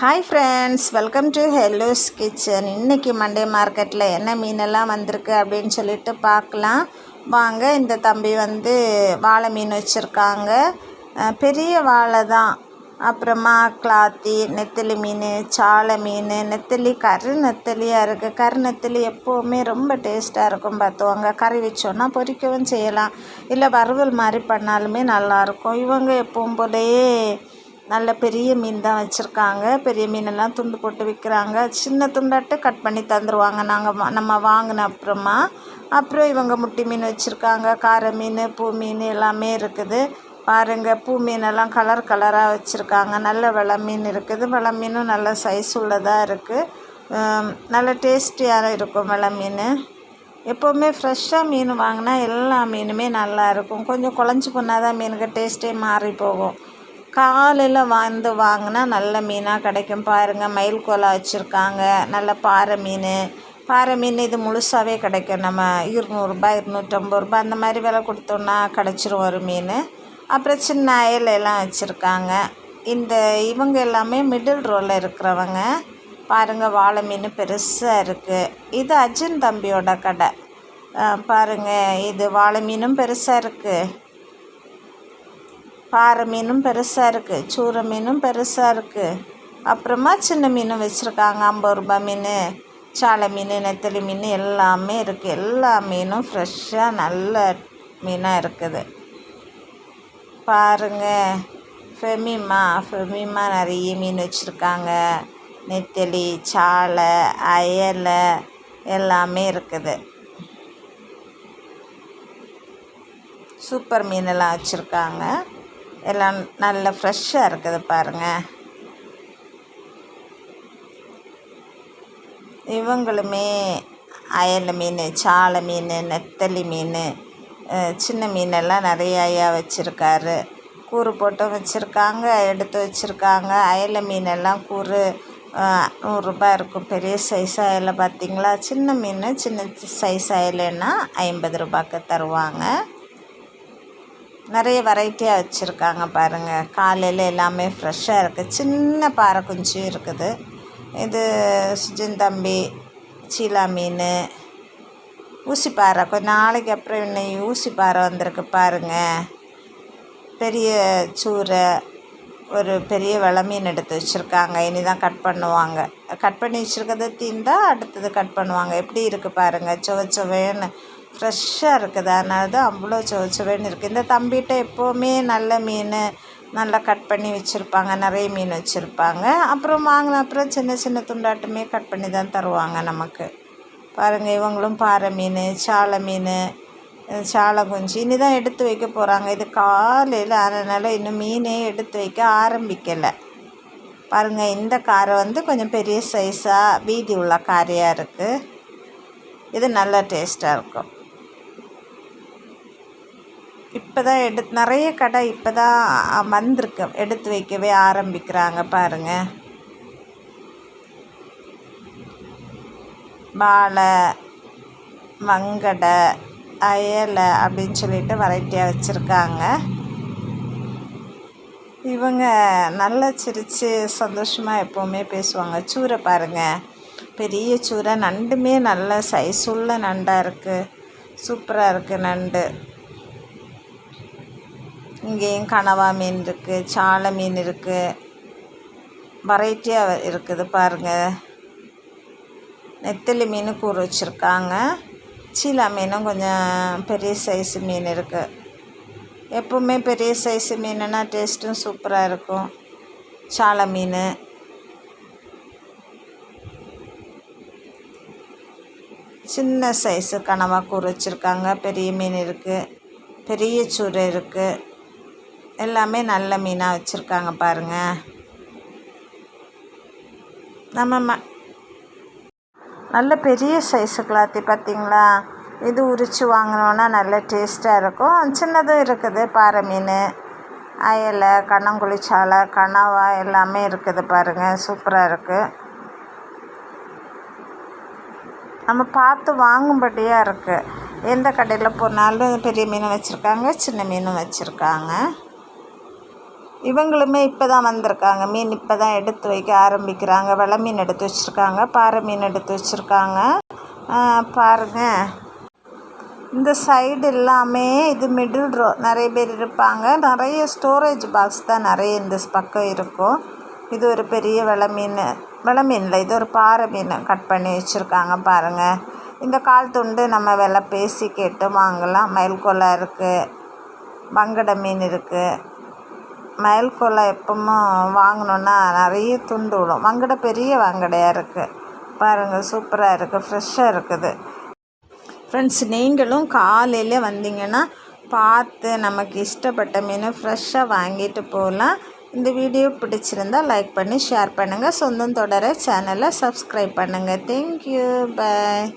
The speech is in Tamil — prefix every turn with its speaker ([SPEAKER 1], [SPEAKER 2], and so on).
[SPEAKER 1] Hi friends welcome to Hello's kitchen இன்றைக்கி மண்டே மார்க்கெட்டில் என்ன மீனெல்லாம் வந்திருக்கு அப்படின்னு சொல்லிட்டு பார்க்கலாம். வாங்க இந்த தம்பி வந்து வாழை மீன் வச்சுருக்காங்க. பெரிய வாழை தான். அப்புறமா கிளாத்தி நெத்தலி மீன் சாலை மீன் நெத்தலி கரு நெத்தலியாக இருக்குது கரு நெத்தலி எப்போவுமே ரொம்ப டேஸ்ட்டாக இருக்கும் பார்த்துவாங்க கறி வச்சோன்னா பொரிக்கவும் செய்யலாம். இல்லை வறுவல் மாதிரி பண்ணாலுமே நல்லாயிருக்கும் இவங்க எப்பவும் போலேயே நல்ல பெரிய மீன் தான் வச்சுருக்காங்க. பெரிய மீனெல்லாம் துண்டு போட்டு விற்கிறாங்க சின்ன துண்டாட்டு கட் பண்ணி தந்துடுவாங்க நாங்கள் நம்ம வாங்கின அப்புறமா. அப்புறம் இவங்க முட்டி மீன் வச்சுருக்காங்க. கார மீன் பூ மீன் எல்லாமே இருக்குது. பாருங்கள் பூ மீனெல்லாம் கலர் கலராக வச்சுருக்காங்க. நல்ல வெலை மீன் இருக்குது. வெலை மீனும் நல்ல சைஸ் உள்ளதாக இருக்குது நல்ல டேஸ்டியாக இருக்கும் வெலை மீன். எப்போவுமே ஃப்ரெஷ்ஷாக மீன் வாங்கினா எல்லா மீனுமே நல்லா இருக்கும். கொஞ்சம் குழஞ்சி போனால் தான் மீனுக்கு டேஸ்ட்டே மாறி போகும் காலையில் வந்து வாங்கினா நல்ல மீனாக கிடைக்கும். பாருங்கள் மயில் கோலா வச்சுருக்காங்க. நல்ல பாறை மீன். பாறை மீன் இது முழுசாகவே கிடைக்கும். நம்ம இருநூறுபா இருநூற்றம்பது ரூபா அந்த மாதிரி விலை கொடுத்தோன்னா கிடச்சிரும் ஒரு மீன். அப்புறம் சின்ன அயல் எல்லாம் வச்சுருக்காங்க. இந்த இவங்க எல்லாமே மிடில் ரோவில் இருக்கிறவங்க. பாருங்கள் வாழை மீன் பெருசாக இருக்குது இது அஜின் தம்பியோட கடை. பாருங்கள் இது வாழை மீனும் பெருசாக இருக்குது பாறை மீனும் பெருசாக இருக்குது சூற மீனும் பெருசாக இருக்குது அப்புறமா சின்ன மீனும் வச்சுருக்காங்க ஐம்பது ரூபாய் மீன் சாலை மீன் நெத்தலி மீன் எல்லாமே இருக்குது எல்லா மீனும் ஃப்ரெஷ்ஷாக நல்ல மீனாக இருக்குது. பாருங்கள் ஃபெமிமா ஃபெமிமா நிறைய மீன் வச்சுருக்காங்க. நெத்தலி சாலை அயலை எல்லாமே இருக்குது. சூப்பர் மீனெல்லாம் வச்சுருக்காங்க. எல்லாம் நல்ல ஃப்ரெஷ்ஷாக இருக்குது பாருங்கள் இவங்களுமே அயல் மீன் சாலை மீன் நெத்தலி மீன் சின்ன மீனெல்லாம் நிறைய ஐயா வச்சுருக்காரு. கூறு போட்டும் வச்சுருக்காங்க எடுத்து வச்சுருக்காங்க. அயல மீனெல்லாம் கூறு நூறுரூபா இருக்கும். பெரிய சைஸ் அயலை பார்த்தீங்களா சின்ன மீன் சின்ன சைஸ் அயலைன்னா ஐம்பது ரூபாய்க்கு தருவாங்க. நிறைய வெரைட்டியாக வச்சுருக்காங்க பாருங்கள் காலையில் எல்லாமே ஃப்ரெஷ்ஷாக இருக்குது சின்ன பாறை குஞ்சு இருக்குது. இது சுஜின் தம்பி சீலா மீன் ஊசி பாறை. கொஞ்ச நாளைக்கு அப்புறம் இன்னும் ஊசி பாறை வந்திருக்கு பாருங்கள் பெரிய சூரை ஒரு பெரிய வெலை மீன் எடுத்து வச்சுருக்காங்க. இனி தான் கட் பண்ணுவாங்க. கட் பண்ணி வச்சுருக்கிறத தீந்தா அடுத்தது கட் பண்ணுவாங்க. எப்படி இருக்குது பாருங்கள் சுவ சுவைன்னு ஃப்ரெஷ்ஷாக இருக்குது. அதனால தான் அவ்வளோ சுவ சுவைன்னு இருக்குது. இந்த தம்பிகிட்ட எப்போவுமே நல்ல மீன் நல்லா கட் பண்ணி வச்சுருப்பாங்க. நிறைய மீன் வச்சுருப்பாங்க. அப்புறம் வாங்கின அப்புறம் சின்ன சின்ன துண்டாட்டமே கட் பண்ணி தான் தருவாங்க நமக்கு. பாருங்கள் இவங்களும் பாறை மீன் சாலை மீன் சாலை குஞ்சு இனி தான் எடுத்து வைக்க போகிறாங்க இது காலையில் அதனால் இன்னும் மீனே எடுத்து வைக்க ஆரம்பிக்கலை. பாருங்கள் இந்த காரை வந்து கொஞ்சம் பெரிய சைஸாக வீதி உள்ள காரையாக இருக்குது இது நல்ல டேஸ்ட்டாக இருக்கும். இப்போ தான் எடு நிறைய கடை இப்போ தான் வந்திருக்கு. எடுத்து வைக்கவே ஆரம்பிக்கிறாங்க பாருங்கள் வாழை மங்கடை அயலை அப்படின்னு சொல்லிட்டு வெரைட்டியாக வச்சுருக்காங்க. இவங்க நல்லா சிரித்து சந்தோஷமாக எப்போவுமே பேசுவாங்க. சூரை பாருங்கள் பெரிய சூரை நண்டுமே நல்ல சைஸ் உள்ள நண்டாக இருக்குது சூப்பராக இருக்குது நண்டு. இங்கேயும் கனவா மீன் இருக்குது சாலை மீன் இருக்குது வெரைட்டியாக இருக்குது பாருங்கள் நெத்திலி மீன் கூறு வச்சுருக்காங்க. சீலா மீனும் கொஞ்சம் பெரிய சைஸு மீன் இருக்குது எப்போவுமே பெரிய சைஸு மீனுனா டேஸ்ட்டும் சூப்பராக இருக்கும். சாலை மீன். சின்ன சைஸு கனவா கூறு வச்சுருக்காங்க. பெரிய மீன் இருக்குது பெரிய சூரை இருக்குது எல்லாமே நல்ல மீனாக வச்சுருக்காங்க பாருங்கள் நம்ம ம நல்ல பெரிய சைஸு கிளாத்தி பார்த்திங்களா இது உரித்து வாங்கினோன்னா நல்ல டேஸ்ட்டாக இருக்கும். சின்னதும் இருக்குது. பாறை மீன் அயலை கண்ணங்குளிச்சாலை கனவா எல்லாமே இருக்குது பாருங்கள் சூப்பராக இருக்குது நம்ம பார்த்து வாங்கும்படியாக இருக்குது எந்த கடையில் போனாலும் பெரிய மீன் வச்சுருக்காங்க சின்ன மீனும் வச்சுருக்காங்க. இவங்களுமே இப்போ தான் வந்திருக்காங்க. மீன் இப்போ தான் எடுத்து வைக்க ஆரம்பிக்கிறாங்க. வெலை மீன் எடுத்து வச்சுருக்காங்க. பாறை மீன் எடுத்து வச்சுருக்காங்க. பாருங்கள் இந்த சைடு எல்லாமே இது மிடில் ரோ நிறைய பேர் இருப்பாங்க. நிறைய ஸ்டோரேஜ் பாக்ஸ் தான் நிறைய இந்த பக்கம் இருக்கும். இது ஒரு பெரிய வெலை மீன் வெலை மீனில் இது ஒரு பாறை மீன் கட் பண்ணி வச்சுருக்காங்க. பாருங்கள் இந்த கால் துண்டு நம்ம விலை பேசி கேட்டு வாங்கலாம். மயில் கொலை இருக்குது வங்கட மீன் இருக்குது மயில் கோலா எப்பவும் வாங்கினோன்னா நிறைய துண்டு விடும். வங்கடை பெரிய வங்கடையாக இருக்குது பாருங்கள் சூப்பராக இருக்குது ஃப்ரெஷ்ஷாக இருக்குது. ஃப்ரெண்ட்ஸ் நீங்களும் காலையில் வந்தீங்கன்னா பார்த்து நமக்கு இஷ்டப்பட்ட மீன் ஃப்ரெஷ்ஷாக வாங்கிட்டு போகலாம். இந்த வீடியோ பிடிச்சிருந்தா லைக் பண்ணி ஷேர் பண்ணுங்கள் சொந்தம் தொடர சேனலை சப்ஸ்கிரைப் பண்ணுங்கள் தேங்க்யூ பாய்